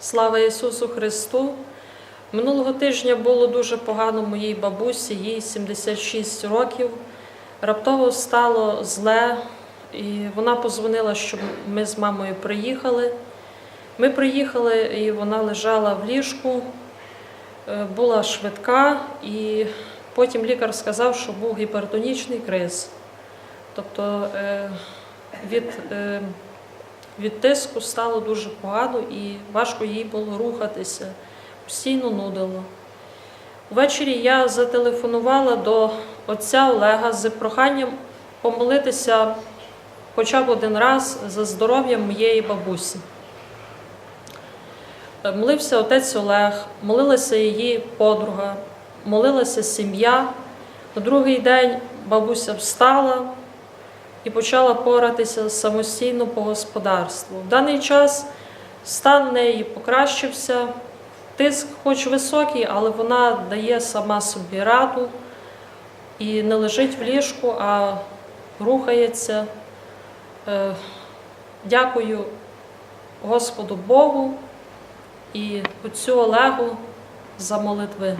Слава Ісусу Христу! Минулого тижня було дуже погано моїй бабусі, їй 76 років. Раптово стало зле, і вона позвонила, щоб ми з мамою приїхали. Ми приїхали, і вона лежала в ліжку, Е, була швидка, і потім лікар сказав, що був гіпертонічний криз. Тобто е, від, е, від тиску стало дуже погано і важко їй було рухатися, постійно нудило. Ввечері я зателефонувала до отця Олега з проханням помолитися хоча б один раз за здоров'я моєї бабусі. Е, Молився отець Олег, молилася її подруга, молилася сім'я. На другий день бабуся встала і почала поратися самостійно по господарству. В даний час стан неї покращився, тиск хоч високий, але вона дає сама собі раду і не лежить в ліжку, а рухається. Е, Дякую Господу Богу і отцю Олегу за молитви.